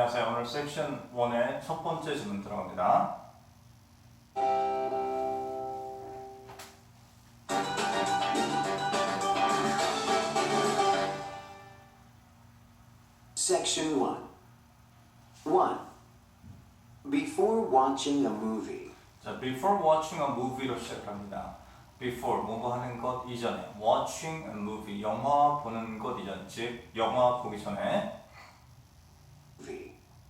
안녕하세요. 오늘 섹션 1의 첫 번째 질문 들어갑니다. Section 1. 1. Before watching a movie, 자, before watching a movie로 시작합니다. before 뭐뭐 하는 것 이전에 watching a movie 영화 보는 것 이전 즉 영화 보기 전에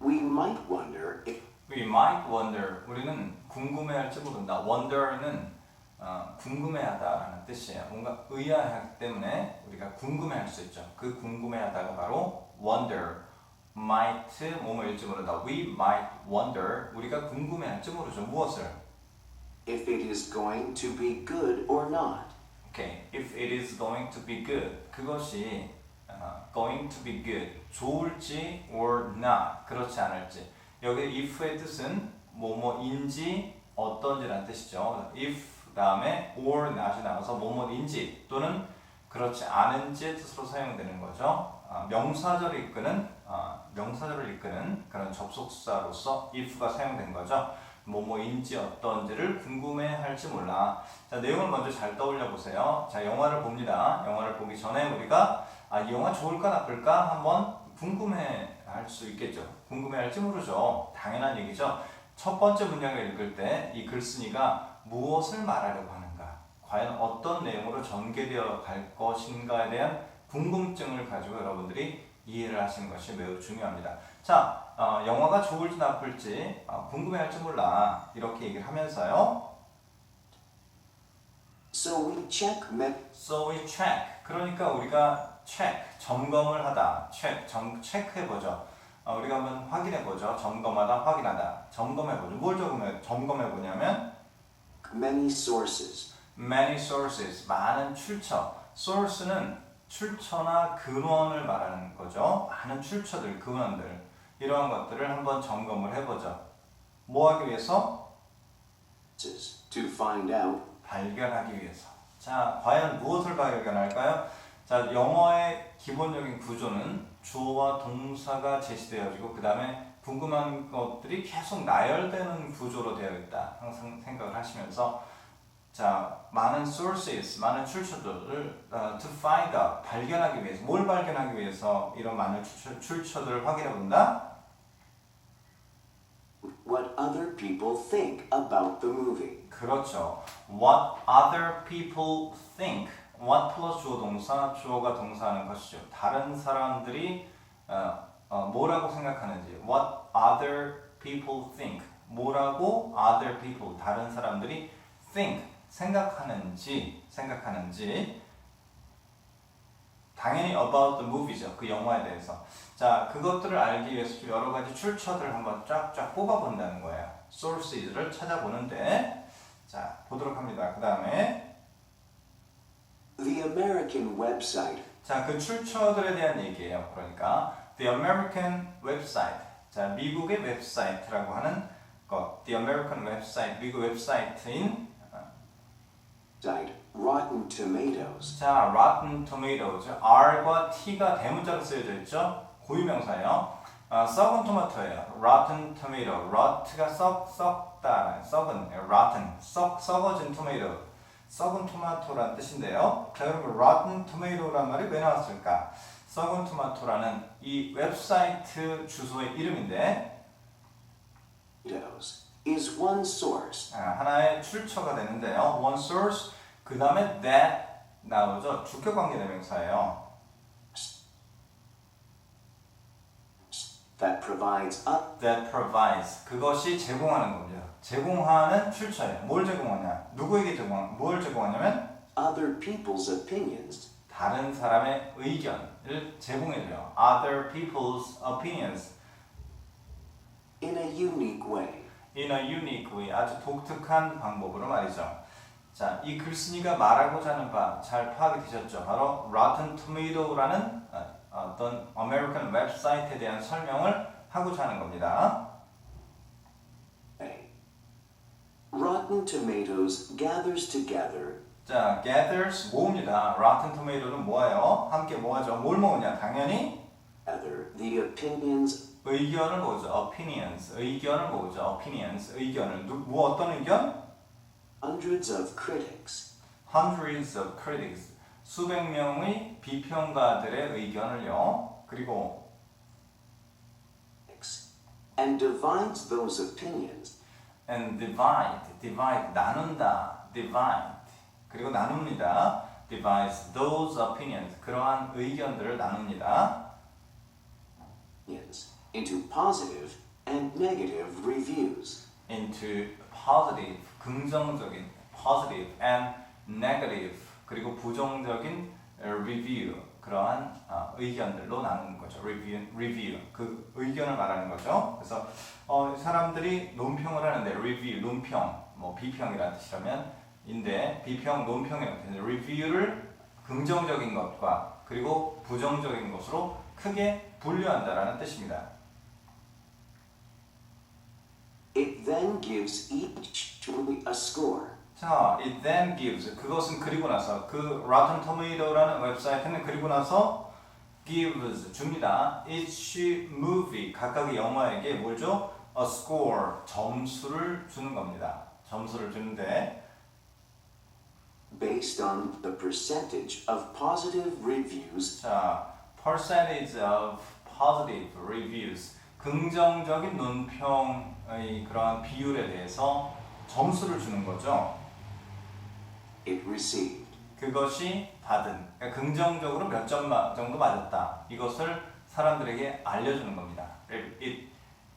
we might wonder if we might wonder 우리는 궁금해할지 모른다. wonder는 어, 궁금해하다라는 뜻이에요. 뭔가 의아하기 때문에 우리가 궁금해할 수 있죠. 그 궁금해하다가 바로 wonder, might 뭐뭐일지 모른다. We might wonder 우리가 궁금해할지 모르죠. 무엇을? if it is going to be good or not. Okay, if it is going to be good, 그것이 어, going to be good, 좋을지 or not, 그렇지 않을지. 여기 if의 뜻은 뭐뭐인지 어떤지라는 뜻이죠. if 다음에 or not이 나와서 뭐뭐인지 또는 그렇지 않은지의 뜻으로 사용되는 거죠. 아, 명사절을 이끄는 아, 명사절을 이끄는 그런 접속사로서 if가 사용된 거죠. 뭐뭐인지 어떤지를 궁금해 할지 몰라. 자 내용을 먼저 잘 떠올려 보세요. 자 영화를 봅니다. 영화를 보기 전에 우리가 아, 이 영화 좋을까 나쁠까 한번 궁금해 할 수 있겠죠. 궁금해 할지 모르죠. 당연한 얘기죠. 첫 번째 문장을 읽을 때 이 글쓴이가 무엇을 말하려고 하는가, 과연 어떤 내용으로 전개되어 갈 것인가에 대한 궁금증을 가지고 여러분들이 이해를 하시는 것이 매우 중요합니다. 자, 어, 영화가 좋을지 나쁠지 어, 궁금해할지 몰라 이렇게 얘기를 하면서요. So we check So we check. 그러니까 우리가 check 점검을 하다. check 점 체크해 보죠. 어, 우리가 한번 확인해 보죠. 점검하다, 확인하다. 점검해 보죠. 뭘 점검해 점검해 보냐면 many sources. many sources 많은 출처. source는 출처나 근원을 말하는 거죠. 많은 출처들, 근원들 이러한 것들을 한번 점검을 해보죠. 뭐 하기 위해서? to find out 발견하기 위해서. 자, 과연 무엇을 발견할까요? 자, 영어의 기본적인 구조는 주어와 동사가 제시되어지고 그 다음에 궁금한 것들이 계속 나열되는 구조로 되어 있다. 항상 생각을 하시면서 자, 많은 sources, 많은 출처들을 어, to find out, 발견하기 위해서 뭘 발견하기 위해서 이런 많은 출처, 출처들을 확인해 본다? What other people think about the movie. 그렇죠. What other people think. What 플러스 주어 동사, 주어가 동사하는 것이죠. 다른 사람들이 어, 어, 뭐라고 생각하는지. What other people think. 뭐라고 other people, 다른 사람들이 think, 생각하는지, 생각하는지. 당연히 about the movie죠. 그 영화에 대해서. 자, 그것들을 알기 위해서 여러 가지 출처들을 한번 쫙쫙 뽑아본다는 거예요. sources를 찾아보는데, 자, 보도록 합니다. 그 다음에, The American website 자, 그 출처들에 대한 얘기예요. 그러니까, The American Website. 자, 미국의 웹사이트라고 하는 것. The American Website, 미국 웹사이트인, 어, site Rotten Tomatoes. 자, Rotten Tomatoes. R과 T가 대문자로 쓰여져 있죠? 고유명사예요. 어, 썩은 토마토예요. Rotten Tomato. Rot가 썩, 썩다. 썩은, rotten. 썩, 썩어진 토마토. 썩은 토마토란 뜻인데요. 자, 여러분, Rotten Tomato란 말이 왜 나왔을까? 썩은 토마토라는 이 웹사이트 주소의 이름인데, Tomatoes is one source. 아, 하나의 출처가 되는데요. One source, 그 다음에 that 나오죠. 주격 관계 대명사예요. that provides a that provides 그것이 제공하는 겁니다. 제공하는 출처예요. 뭘 제공하냐? 누구에게 제공? 뭘 제공하냐면 other people's opinions 다른 사람의 의견을 제공해줘요. Other people's opinions in a unique way. In a unique way 아주 독특한 방법으로 말이죠. 자, 이 글쓴이가 말하고자 하는 바 잘 파악이 되셨죠? 바로 Rotten Tomato라는 어, 어떤 아메리칸 웹사이트에 대한 설명을 하고자 하는 겁니다. Rotten Tomatoes gathers together 자, gathers 모읍니다. Rotten Tomato는 모아요. 함께 모아죠. 뭘 모으냐? 당연히 together the opinions 의견을 보죠. opinions. 의견을 보죠. opinions. 의견을 누, 뭐 어떤 의견? hundreds of critics, hundreds of critics. 수백 명의 비평가들의 의견을요. 그리고 and divides those opinions and divide, divide 나눈다, divide 그리고 나눕니다. divides those opinions 그러한 의견들을 나눕니다. Into positive and negative reviews. into positive 긍정적인 positive and negative 그리고 부정적인 어, review 그러한 어, 의견들로 나누는 거죠. review, review 그 의견을 말하는 거죠. 그래서 어, 사람들이 논평을 하는데 review 논평 뭐 비평이라는 뜻이라면 인데 비평 논평이라는 뜻인데 review를 긍정적인 것과 그리고 부정적인 것으로 크게 분류한다라는 뜻입니다. It then gives each truly a score. 자, it then gives 그것은 그리고 나서 그 Rotten Tomato라는 웹사이트는 그리고 나서 gives 줍니다. each movie 각각의 영화에게 뭘죠? a score 점수를 주는 겁니다. 점수를 주는데 based on the percentage of positive reviews 자, percentage of positive reviews 긍정적인 논평의 그러한 비율에 대해서 점수를 주는 거죠. it received. 그것이 받은 그러니까 긍정적으로 몇 점 정도 맞았다. 이것을 사람들에게 알려주는 겁니다. It,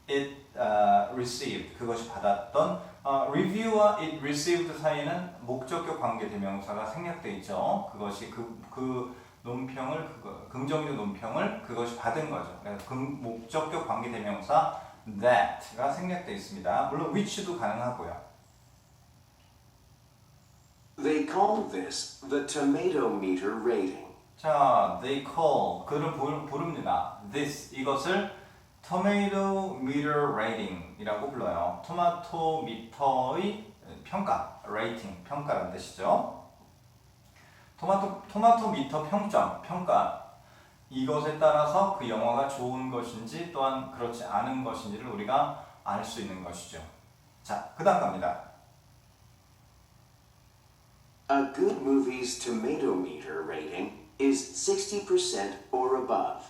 it uh, received 그것이 받았던 어, review와 it received 사이에는 목적격 관계 대명사가 생략돼 있죠. 그것이 그, 그 논평을 그거, 긍정적 논평을 그것이 받은 거죠. 그래서 그 목적격 관계 대명사 that가 생략돼 있습니다. 물론 which도 가능하고요. They call this the tomato meter rating. 자, they call 그를 부릅니다. This 이것을 tomato meter rating이라고 불러요. 토마토 미터의 평가, rating 평가라는 뜻이죠. 토마토 토마토 미터 평점, 평가 이것에 따라서 그 영화가 좋은 것인지 또한 그렇지 않은 것인지를 우리가 알 수 있는 것이죠. 자, 그 다음 갑니다. A good movie's tomato meter rating is 60% or above.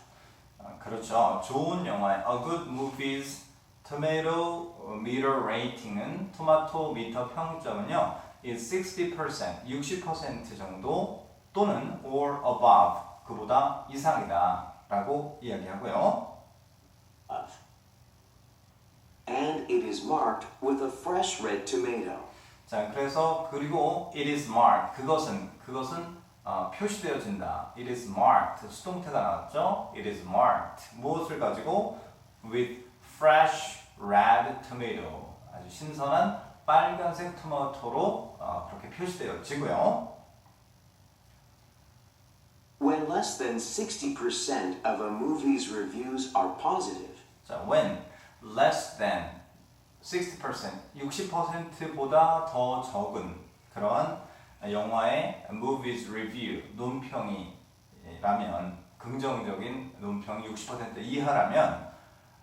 아, 그렇죠. 좋은 영화의 A Good Movie's Tomato Meter Rating은 토마토 미터 평점은요 is 60% 60% 정도 또는 or above 그보다 이상이다 라고 이야기하고요. Of. And it is marked with a fresh red tomato. 자 그래서 그리고 it is marked 그것은 그것은 어, 표시되어진다. It is marked 수동태가 나왔죠. It is marked 무엇을 가지고 with fresh red tomato 아주 신선한 빨간색 토마토로 어, 그렇게 표시되어지고요. When less than 60% of a movie's reviews are positive, 자 when less than 60% 60%보다 더 적은 그러한 영화의 movies review 논평이라면 긍정적인 논평이 60% 이하라면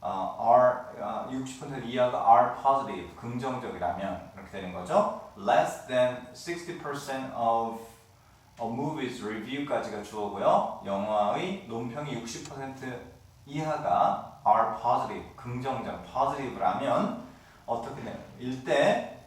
어, are 어, 60% 이하가 are positive 긍정적이라면 이렇게 되는 거죠. less than 60% of a movie's review까지가 주어고요. 영화의 논평이 60% 이하가 are positive 긍정적 positive라면 어떻게 돼요? 일때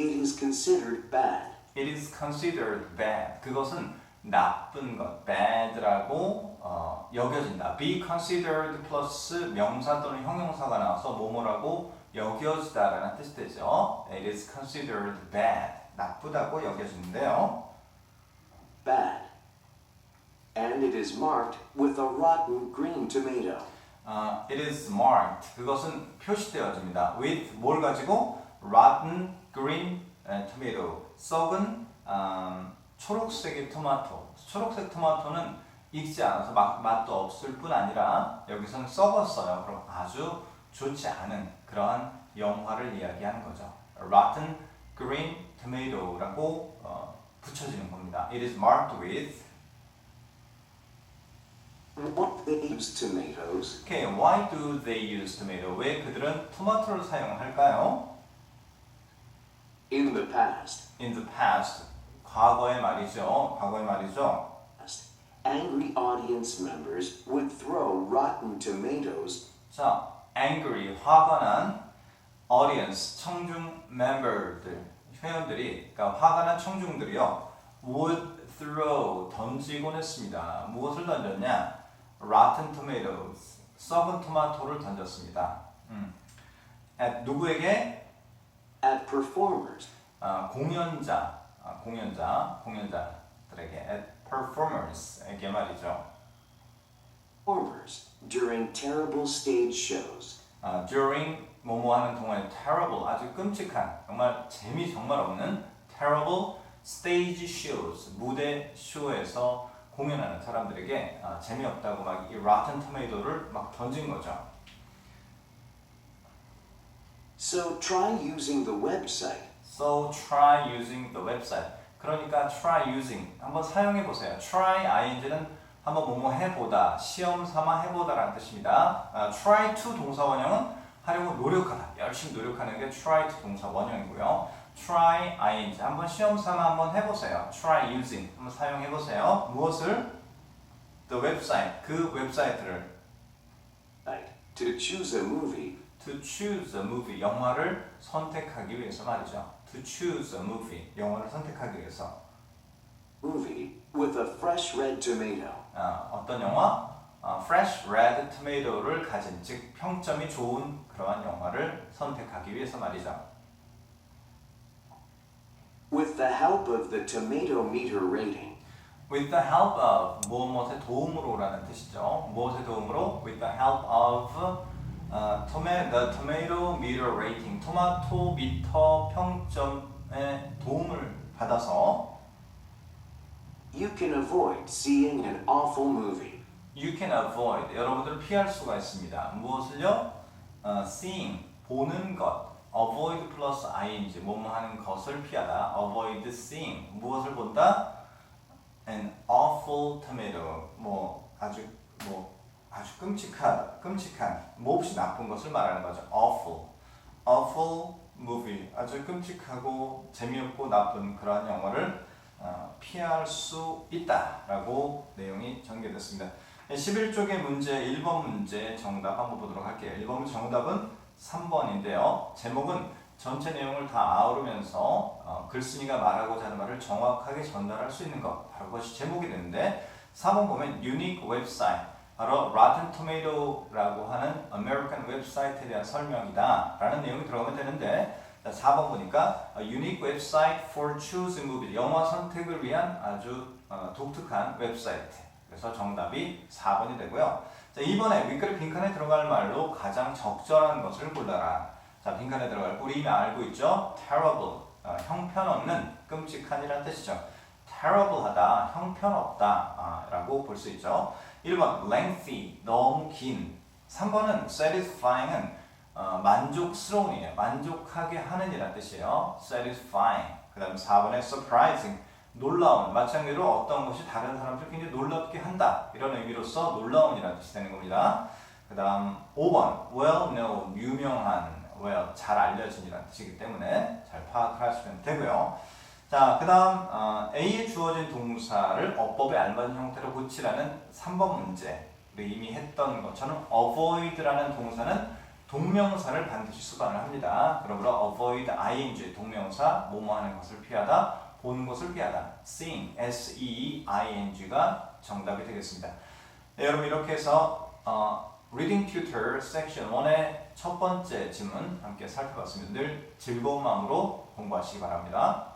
it is considered bad. it is considered bad. 그것은 나쁜 것, bad라고 어, 여겨진다. be considered 플러스 명사 또는 형용사가 나와서 뭐뭐라고 여겨지다라는 뜻이 되죠. It is considered bad. 나쁘다고 여겨지는데요. Bad. And it is marked with a rotten green tomato. 어, it is marked. 그것은 표시되어집니다. with 뭘 가지고 rotten green 에, tomato. 썩은 음, 초록색의 토마토. 초록색 토마토는 익지 않아서 맛, 맛도 없을 뿐 아니라 여기서는 썩었어요. 그럼 아주 좋지 않은 그러한 영화를 이야기하는 거죠. rotten green tomato라고 어, 붙여지는 겁니다. It is marked with What they use tomatoes? Okay, why do they use tomato? 왜 그들은 토마토를 사용할까요? In the past, In the past, 과거의 말이죠. 과거의 말이죠. angry audience members would throw rotten tomatoes 자, angry, 화가 난 audience, 청중 member들, 회원들이, 그러니까 화가 난 청중들이요, would throw, 던지곤 했습니다. 무엇을 던졌냐? rotten tomatoes, 썩은 토마토를 던졌습니다. 음. at 누구에게? at performers 아, 공연자, 아, 공연자, 공연자들에게 at performers에게 말이죠. performers during terrible stage shows. 아, during 뭐뭐 하는 동안에 terrible 아주 끔찍한 정말 재미 정말 없는 terrible stage shows 무대 쇼에서 공연하는 사람들에게 아, 재미없다고 막 이 rotten tomato를 막 던진 거죠. So try using the website. So try using the website. 그러니까 try using 한번 사용해 보세요. try ing는 한번 뭐뭐 해보다 시험 삼아 해보다라는 뜻입니다. 아, try to 동사 원형은 하려고 노력하다 열심히 노력하는 게 try to 동사 원형이고요. try ing 한번 시험 삼아 한번 해보세요. try using 한번 사용해 보세요. 무엇을 the website 그 웹사이트를 To choose a movie to choose a movie 영화를 선택하기 위해서 말이죠. to choose a movie 영화를 선택하기 위해서 movie with a fresh red tomato. 아, 어떤 영화? 아, fresh red tomato를 가진 즉 평점이 좋은 그러한 영화를 선택하기 위해서 말이죠. With the help of the tomato meter rating, With the help of 무엇의 도움으로라는 뜻이죠. 무엇의 도움으로? With the help of 어, toma- the tomato meter rating 토마토 미터 평점의 도움을 받아서 you can avoid seeing an awful movie. You can avoid 여러분들 피할 수가 있습니다. 무엇을요? 어, seeing 보는 것 avoid 플러스 ing 뭐뭐 하는 것을 피하다 avoid seeing 무엇을 본다? An awful tomato 뭐 아주 뭐 아주 끔찍한 끔찍한 몹시 나쁜 것을 말하는 거죠. awful awful movie 아주 끔찍하고 재미없고 나쁜 그러한 영화를 어, 피할 수 있다라고 내용이 전개됐습니다. 11쪽의 문제 1번 문제 정답 한번 보도록 할게요. 1번 정답은 3번인데요. 제목은 전체 내용을 다 아우르면서 어, 글쓴이가 말하고자 하는 말을 정확하게 전달할 수 있는 것 바로 그것이 제목이 되는데 4번 보면 유니크 웹사이트 바로 Rotten Tomato라고 하는 아메리칸 웹사이트에 대한 설명이다 라는 내용이 들어가면 되는데 자, 4번 보니까 a unique website for choosing movie 영화 선택을 위한 아주 어, 독특한 웹사이트 그래서 정답이 4번이 되고요. 자, 2번에 윗글의 빈칸에 들어갈 말로 가장 적절한 것을 골라라. 자, 빈칸에 들어갈 우리 이미 알고 있죠? terrible 어, 형편없는 끔찍한이라는 뜻이죠. terrible하다 형편없다 아, 라고 볼 수 있죠. 1번 lengthy 너무 긴. 3번은 satisfying은 어, 만족스러운이에요. 만족하게 하는이라는 뜻이에요. satisfying. 그 다음 4번에 surprising. 놀라운. 마찬가지로 어떤 것이 다른 사람들 굉장히 놀랍게 한다. 이런 의미로서 놀라운이라는 뜻이 되는 겁니다. 그 다음 5번 well known. 유명한. well 잘 알려진이라는 뜻이기 때문에 잘 파악하시면 되고요. 자, 그 다음 어, A에 주어진 동사를 어법에 알맞은 형태로 고치라는 3번 문제. 우리 이미 했던 것처럼 avoid라는 동사는 동명사를 반드시 수반을 합니다. 그러므로 avoid ing 동명사 뭐뭐 하는 것을 피하다 보는 것을 피하다 seeing s e i n g가 정답이 되겠습니다. 네, 여러분 이렇게 해서 어, Reading Tutor 섹션 1의 첫 번째 질문 함께 살펴봤습니다. 늘 즐거운 마음으로 공부하시기 바랍니다.